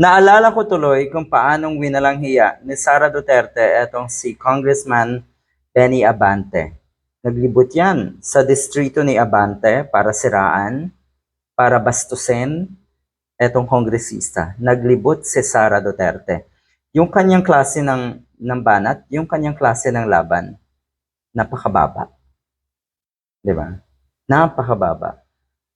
Naalala ko tuloy kung paanong winalang hiya ni Sara Duterte etong si Congressman Benny Abante. Naglibot yan sa distrito ni Abante para siraan, para bastusin etong kongresista. Naglibot si Sara Duterte. Yung kanyang klase ng, ng banat, yung kanyang klase ng laban, napakababa. Di ba? Napakababa.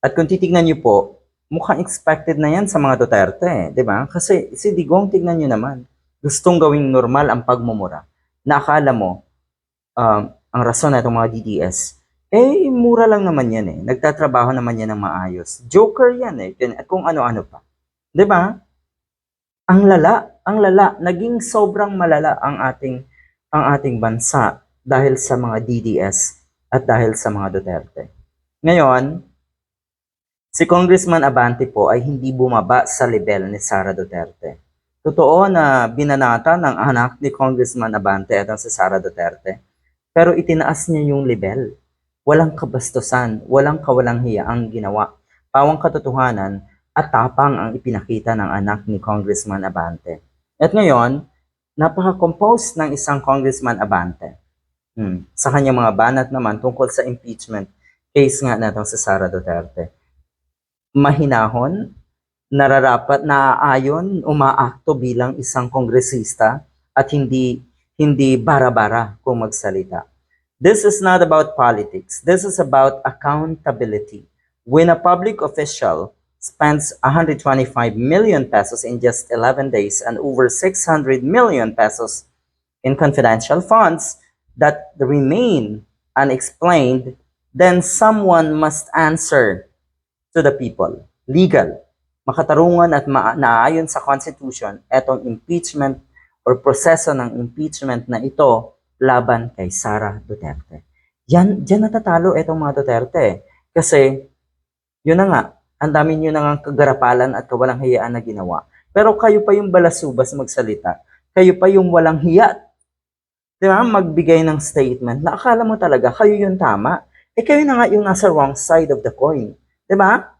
At kung titignan niyo po, mukhang expected na yan sa mga Duterte, di ba? Kasi si Digong, tignan nyo naman, gustong gawing normal ang pagmumura. Na akala mo, um, ang rason na itong mga DDS, eh, mura lang naman yan eh. Nagtatrabaho naman yan ng maayos. Joker yan eh. At kung ano-ano pa. Ba? Ang lala, ang lala, naging sobrang malala ang ating ang ating bansa dahil sa mga DDS at dahil sa mga Duterte. Ngayon, Si Congressman Abante po ay hindi bumaba sa level ni Sara Duterte. Totoo na binanata ng anak ni Congressman Abante at si Sara Duterte. Pero itinaas niya yung level. Walang kabastusan, walang kawalang hiya ang ginawa. Pawang katotohanan at tapang ang ipinakita ng anak ni Congressman Abante. At ngayon, napaka-compose ng isang Congressman Abante. Hmm. Sa kanyang mga banat naman tungkol sa impeachment case nga natong si Sara Duterte mahinahon, nararapat na ayon umaakto bilang isang kongresista at hindi hindi bara-bara kung magsalita. This is not about politics. This is about accountability. When a public official spends 125 million pesos in just 11 days and over 600 million pesos in confidential funds that remain unexplained, then someone must answer to the people. Legal. Makatarungan at ma- naayon sa Constitution, etong impeachment or proseso ng impeachment na ito laban kay Sara Duterte. Yan, dyan natatalo etong mga Duterte. Kasi, yun na nga, ang dami nyo na nga kagarapalan at kawalang hiyaan na ginawa. Pero kayo pa yung balasubas magsalita. Kayo pa yung walang hiya. Di ba? Magbigay ng statement na akala mo talaga kayo yung tama. Eh kayo na nga yung nasa wrong side of the coin. 'Di ba?